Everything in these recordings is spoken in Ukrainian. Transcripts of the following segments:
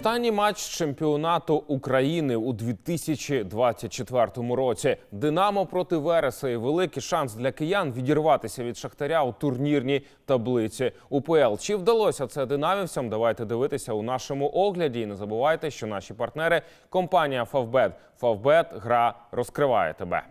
Останній матч чемпіонату України у 2024 році. Динамо проти Вереса і великий шанс для киян відірватися від шахтаря у турнірній таблиці УПЛ. Чи вдалося це динамівцям? Давайте дивитися у нашому огляді. І не забувайте, що наші партнери компанія Фавбет. Фавбет гра розкриває тебе.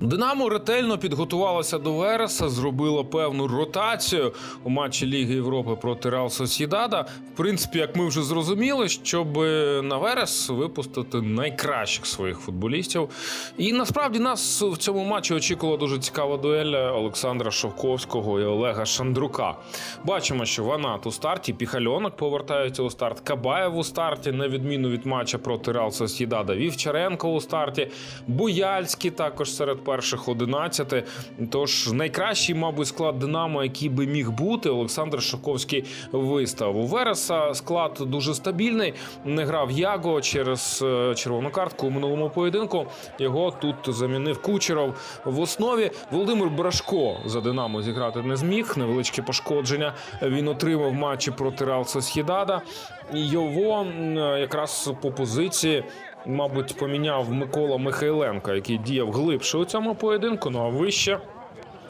Динамо ретельно підготувалося до Вереса, зробила певну ротацію у матчі Ліги Європи проти Реал Сосідада. В принципі, як ми вже зрозуміли, щоб на Верес випустити найкращих своїх футболістів. І насправді нас в цьому матчі очікувала дуже цікава дуель Олександра Шовковського і Олега Шандрука. Бачимо, що Ванат у старті, Піхальонок повертається у старт, Кабаєв у старті, на відміну від матча проти Реал Сосідада, Вівчаренко у старті, Буяльський також серед перших 11. Тож найкращий, мабуть, склад Динамо, який би міг бути, Олександр Шовковський вистав. У Вереса склад дуже стабільний. Не грав Яго через е, червону картку у минулому поєдинку. Його тут замінив Кучеров в основі. Володимир Брашко за Динамо зіграти не зміг. Невеличке пошкодження він отримав матчі проти Реал Сосєдада. І Його якраз по позиції. Мабуть, поміняв Микола Михайленко, який діяв глибше у цьому поєдинку. Ну а вище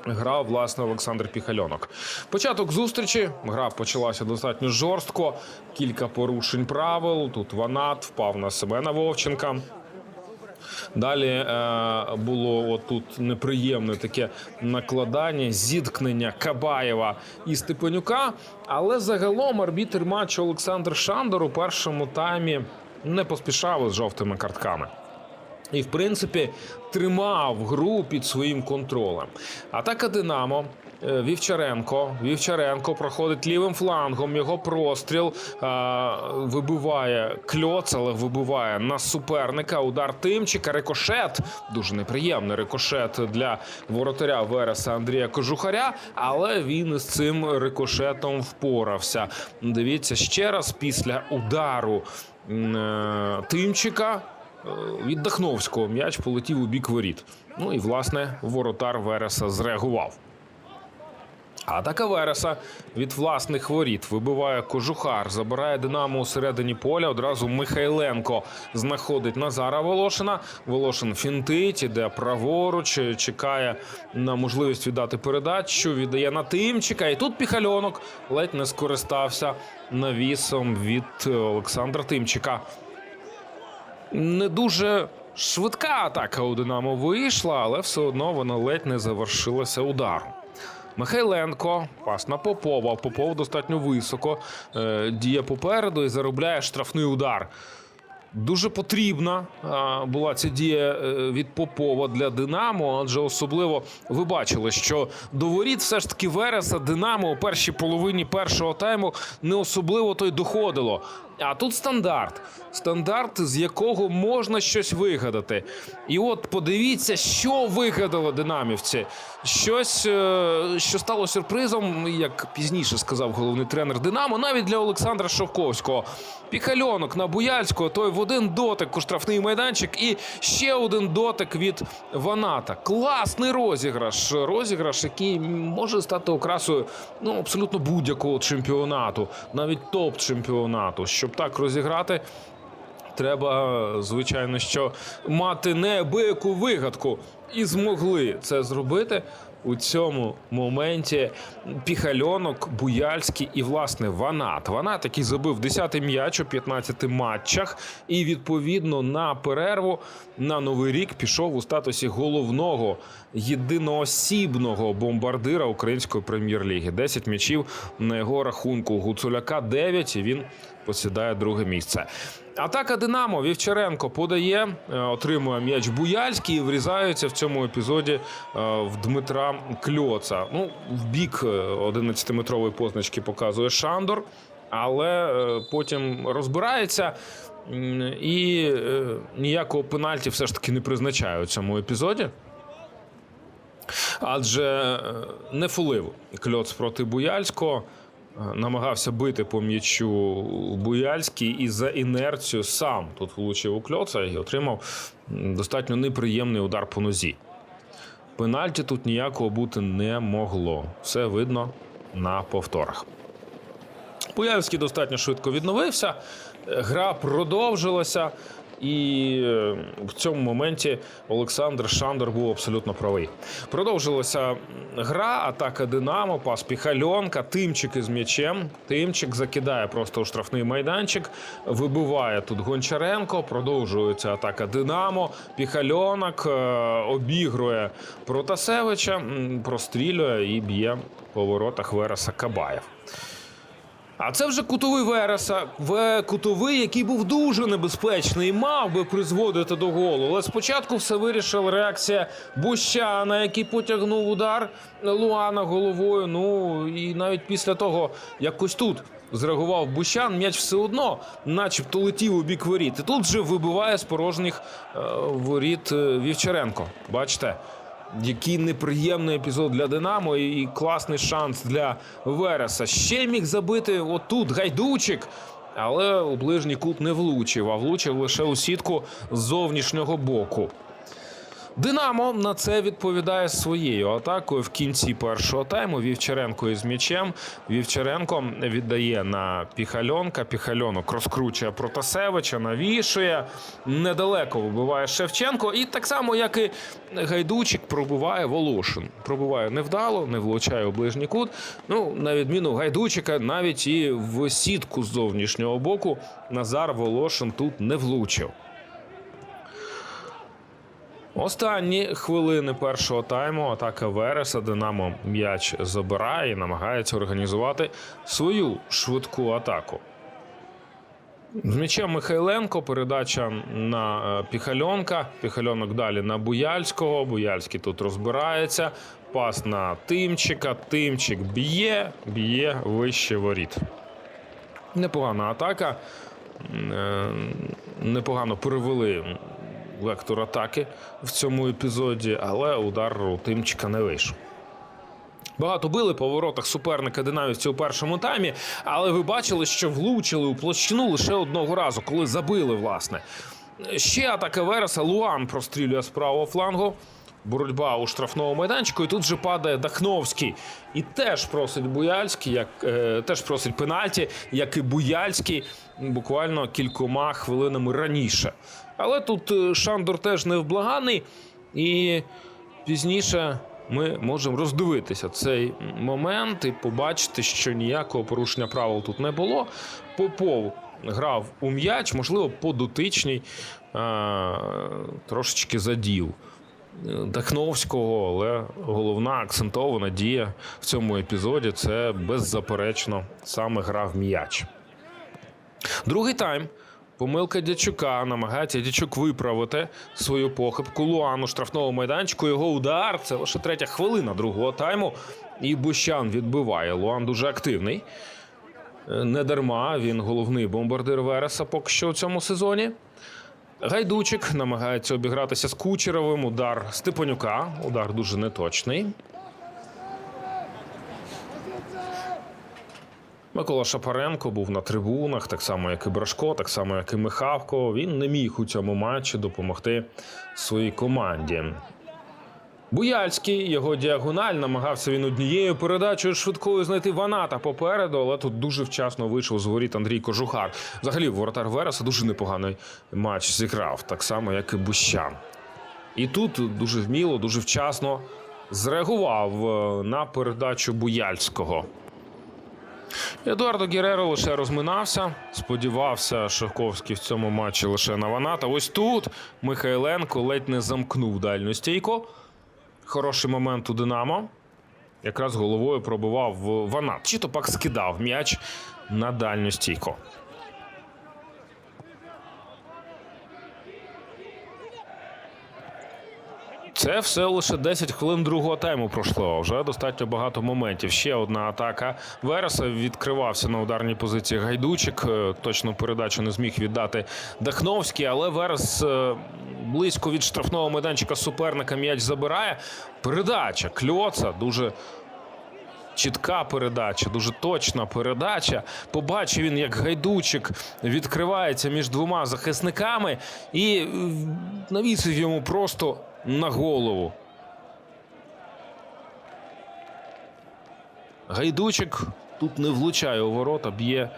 грав власне Олександр Піхальонок. Початок зустрічі. Гра почалася достатньо жорстко. Кілька порушень правил. Тут Ванат впав на Семена Вовченка. Далі е, було отут неприємне таке накладання, зіткнення Кабаєва і Степанюка. Але загалом арбітр матчу Олександр Шандор у першому таймі не поспішав із жовтими картками. І, в принципі, тримав гру під своїм контролем. Атака Динамо. е, Вівчаренко. Вівчаренко проходить лівим флангом. Його простріл а, вибиває кльоц, але вибиває на суперника. Удар Тимчика. Рикошет. Дуже неприємний рикошет для воротаря Вереса Андрія Кожухаря. Але він із цим рикошетом впорався. Дивіться ще раз після удару е, Тимчика. Е, Від Дахновського м'яч полетів у бік воріт. Ну і власне воротар Вереса зреагував. Атака Вереса від власних воріт вибиває кожухар, забирає Динамо у середині поля. Одразу Михайленко знаходить Назара Волошина. Волошин фінтить, іде праворуч, чекає на можливість віддати передачу. Віддає на Тимчика. І тут Піхальонок ледь не скористався навісом від Олександра Тимчика не дуже швидка атака у Динамо вийшла, але все одно вона ледь не завершилася ударом. Михайленко, пас Попова. Попов достатньо високо е, діє попереду і заробляє штрафний удар. Дуже потрібна була ця дія е, від Попова для Динамо, адже особливо ви бачили, що до воріт все ж таки Вереса Динамо у першій половині першого тайму не особливо то й доходило. А тут стандарт. Стандарт, з якого можна щось вигадати. І от подивіться, що вигадали динамівці. Щось, е, що стало сюрпризом, як пізніше сказав головний тренер Динамо, навіть для Олександра Шовковського. Піхальонок на Буяльського, той в один дотик у штрафний майданчик, і ще один дотик від Ваната. Класний розіграш. Розіграш, який може стати окрасою ну, абсолютно будь-якого чемпіонату, навіть топ-чемпіонату. Щоб так розіграти, треба, звичайно, що мати неабияку вигадку. І змогли це зробити у цьому моменті Піхальонок, Буяльський і, власне, Ванат. Ванат, який забив 10-й м'яч у 15 матчах, і відповідно на перерву на новий рік пішов у статусі головного єдиноосібного бомбардира української прем'єр-ліги. 10 м'ячів на його рахунку. Гуцуляка 9, і він посідає друге місце. Атака Динамо Вівчаренко подає, е, отримує м'яч Буяльський і врізається в цьому епізоді е, в Дмитра Кльоца. Ну, в бік е, 11-метрової позначки показує Шандор, але е, потім розбирається. І е, ніякого пенальті все ж таки не призначає у цьому епізоді. Адже е, не фулив кльоц проти Буяльського. Намагався бити по м'ячу Буяльський і за інерцію сам тут влучив у кльоца і отримав достатньо неприємний удар по нозі. Пенальті тут ніякого бути не могло. Все видно на повторах. Буяльський достатньо швидко відновився Гра продовжилася, і е, в цьому моменті Олександр Шандор був абсолютно правий. Продовжилася гра, атака Динамо, пас Піхальонка, Тимчик із м'ячем. Тимчик закидає просто у штрафний майданчик, вибиває тут Гончаренко. Продовжується атака Динамо. Піхальонок е, обігрує Протасевича, прострілює і б'є по воротах Вереса Кабаєв. А це вже кутовий Вереса. В кутовий, який був дуже небезпечний, і мав би призводити до голу. Але спочатку все вирішила реакція Бущана, який потягнув удар Луана головою. Ну і навіть після того, як ось тут зреагував Бущан, м'яч все одно, начебто, летів у бік воріт. І тут же вибиває з порожніх е, воріт е, Вівчаренко. Бачите? Який неприємний епізод для Динамо і класний шанс для Вереса. Ще міг забити отут гайдучик, але у ближній кут не влучив, а влучив лише у сітку зовнішнього боку. Динамо на це відповідає своєю атакою в кінці першого тайму. Вівчаренко із м'ячем. Вівчаренко віддає на Піхальонка. Піхальонок розкручує Протасевича, навішує. Недалеко вибиває Шевченко. І так само, як і Гайдучик, пробиває Волошин. Пробиває невдало, не влучає у ближній кут. Ну, на відміну Гайдучика, навіть і в сітку з зовнішнього боку Назар Волошин тут не влучив. Останні хвилини першого тайму атака Вереса. Динамо м'яч забирає і намагається організувати свою швидку атаку. З м'ячем Михайленко передача на е, Піхальонка. Піхальонок далі на Буяльського. Буяльський тут розбирається. Пас на Тимчика. Тимчик б'є, б'є вище воріт. Непогана атака. Е, Непогано перевели вектор атаки в цьому епізоді, але удар у Тимчика не вийшов. Багато били по воротах суперника динамівців у першому таймі, але ви бачили, що влучили у площину лише одного разу, коли забили, власне. Ще атака Вереса. Луан прострілює з правого флангу. Боротьба у штрафному майданчику, і тут же падає Дахновський. І теж просить Буяльський, як е, теж просить пенальті, як і Буяльський, буквально кількома хвилинами раніше. Але тут е, Шандор теж невблаганий, і пізніше ми можемо роздивитися цей момент і побачити, що ніякого порушення правил тут не було. Попов грав у м'яч, можливо, по дотичній е, трошечки задів. Дахновського, але головна акцентована дія в цьому епізоді це беззаперечно саме гра в м'яч. Другий тайм. Помилка Дячука намагається Дячук виправити свою похибку Луану штрафного майданчику. Його удар це лише третя хвилина другого тайму. І Бущан відбиває. Луан дуже активний. Е, Не дарма він головний бомбардир Вереса поки що у цьому сезоні. Гайдучик намагається обігратися з Кучеровим. Удар Степанюка. Удар дуже неточний. Микола Шапаренко був на трибунах, так само, як і Брашко, так само, як і Михавко. Він не міг у цьому матчі допомогти своїй команді. Буяльський, його діагональ, намагався він однією передачею швидкою знайти Ваната попереду, але тут дуже вчасно вийшов з воріт Андрій Кожухар. Взагалі, воротар Вереса дуже непоганий матч зіграв, так само, як і Бущан. І тут дуже вміло, дуже вчасно зреагував е, на передачу Буяльського. Едуардо Гереро лише розминався. Сподівався Шовковський в цьому матчі лише на Ваната. Ось тут Михайленко ледь не замкнув дальню стійку. Хороший момент у Динамо. Якраз головою пробував Ванат. Чи то пак скидав м'яч на дальню стійку. Це все лише 10 хвилин другого тайму пройшло. Вже достатньо багато моментів. Ще одна атака Вереса відкривався на ударній позиції Гайдучик. Е, Точну передачу не зміг віддати Дахновський, але Верес е, близько від штрафного майданчика суперника м'яч забирає. Передача Кльоца дуже. Чітка передача, дуже точна передача. Побачив він, як гайдучик відкривається між двома захисниками і навісив йому просто на голову. Гайдучик тут не влучає у ворота, б'є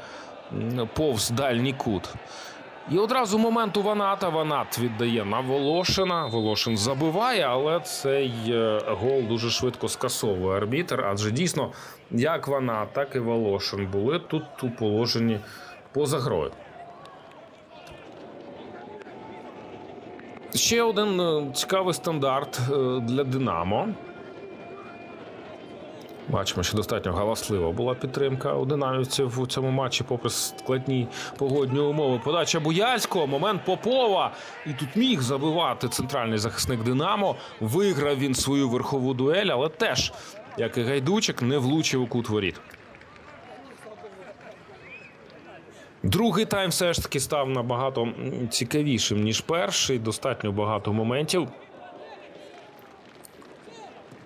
повз дальній кут. І одразу момент у Ваната. Ванат віддає на Волошина. Волошин забиває, але цей е, гол дуже швидко скасовує арбітр. Адже дійсно, як Ванат, так і Волошин були тут у положенні поза грою. Ще один е, цікавий стандарт е, для Динамо. Бачимо, що достатньо галаслива була підтримка у динамівців у цьому матчі, попри складні погодні умови. Подача Буяльського, момент Попова. І тут міг забивати центральний захисник Динамо. Виграв він свою верхову дуель, але теж, як і гайдучик, не влучив у кут воріт. Другий тайм все ж таки став набагато цікавішим, ніж перший. Достатньо багато моментів.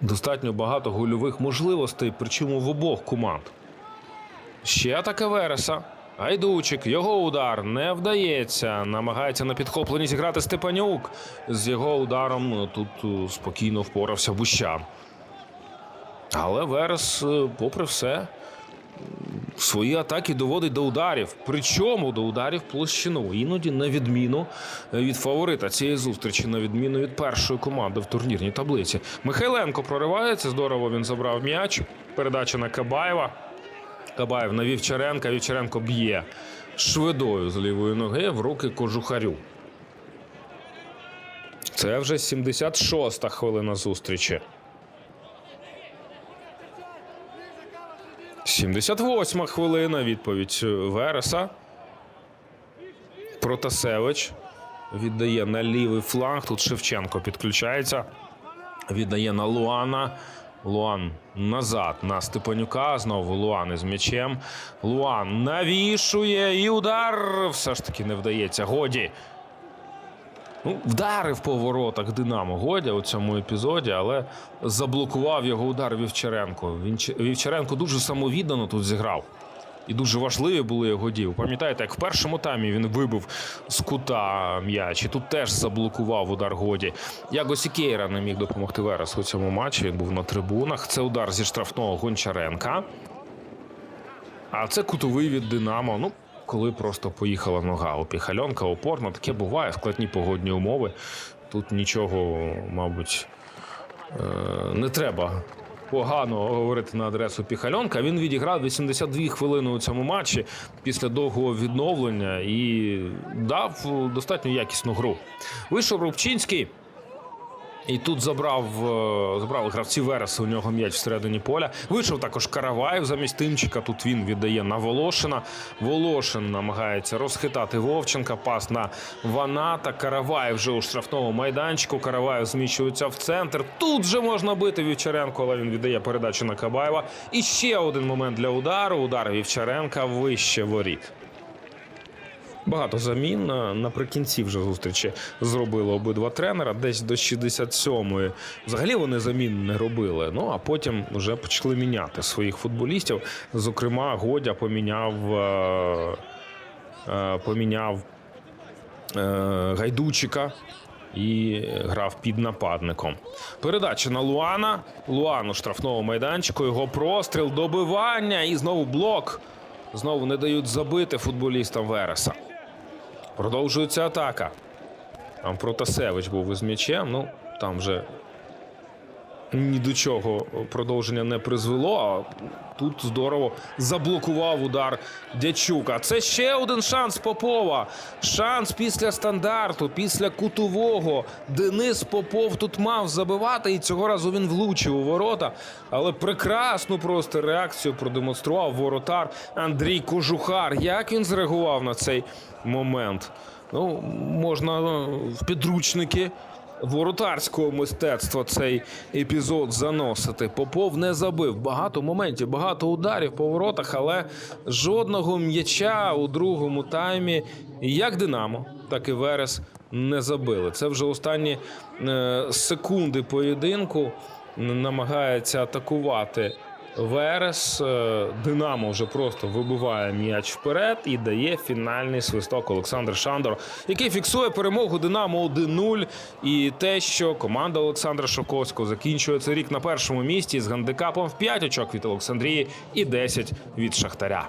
Достатньо багато гольових можливостей, причому в обох команд. Ще атака Вереса. Гайдучик, його удар не вдається. Намагається на підхопленні зіграти Степанюк. З його ударом тут е, спокійно впорався Бущан. Але Верес, е, попри все, свої атаки доводить до ударів. Причому до ударів площину. Іноді на відміну від фаворита цієї зустрічі, на відміну від першої команди в турнірній таблиці. Михайленко проривається. Здорово він забрав м'яч. Передача на Кабаєва. Кабаєв на Вівчаренка. Вівчаренко б'є швидою з лівої ноги в руки кожухарю. Це вже 76-та хвилина зустрічі. 78 хвилина. Відповідь Вереса. Протасевич віддає на лівий фланг. Тут Шевченко підключається. Віддає на Луана. Луан назад на Степанюка. Знову Луан із м'ячем. Луан навішує і удар все ж таки не вдається. Годі. Ну, вдарив по воротах Динамо Годя у цьому епізоді, але заблокував його удар Вівчаренко. Вівчаренко дуже самовіддано тут зіграв. І дуже важливі були його дії. Пам'ятаєте, як в першому таймі він вибив з кута м'яч, і тут теж заблокував удар Годі. Яго Сікейра не міг допомогти Верес у цьому матчі. Він був на трибунах. Це удар зі штрафного Гончаренка. А це кутовий від Динамо. Ну, коли просто поїхала нога у Піхальонка, опорно. Таке буває, складні погодні умови. Тут нічого, мабуть, е, не треба погано говорити на адресу Піхальонка. Він відіграв 82 хвилини у цьому матчі після довгого відновлення і дав достатньо якісну гру. Вийшов Рубчинський. І тут забрав, е, забрали гравці Вереса у нього м'яч всередині поля. Вийшов також Караваєв замість Тимчика. Тут він віддає на Волошина. Волошин намагається розхитати Вовченка. Пас на Ваната. Караваєв вже у штрафному майданчику. Караваєв зміщується в центр. Тут же можна бити Вівчаренко, але він віддає передачу на Кабаєва. І ще один момент для удару. Удар Вівчаренка вище воріт. Багато замін наприкінці вже зустрічі зробили обидва тренера. Десь до 67-ї. Взагалі вони замін не робили. Ну а потім вже почали міняти своїх футболістів. Зокрема, Годя поміняв. е, е, поміняв е, Гайдучика. І грав під нападником. Передача на Луана. Луан у штрафному майданчику. Його простріл, добивання і знову блок. Знову не дають забити футболістам Вереса. Продовжується атака. Там Протасевич був із м'ячем. Ну, там вже ні до чого продовження не призвело. А тут здорово заблокував удар Дячук. А це ще один шанс Попова. Шанс після стандарту, після кутового. Денис Попов тут мав забивати, і цього разу він влучив у ворота. Але прекрасну просто реакцію продемонстрував воротар Андрій Кожухар. Як він зреагував на цей момент? Ну, можна е, в підручники воротарського мистецтва цей епізод заносити. Попов не забив. Багато моментів, багато ударів по воротах, але жодного м'яча у другому таймі, як Динамо, так і Верес не забили. Це вже останні е, секунди поєдинку намагається атакувати. Верес Е, Динамо вже просто вибиває м'яч вперед і дає фінальний свисток Олександр Шандор, який фіксує перемогу Динамо 1-0. І те, що команда Олександра Шоковського закінчує цей рік на першому місці з гандикапом в 5 очок від Олександрії і 10 від Шахтаря.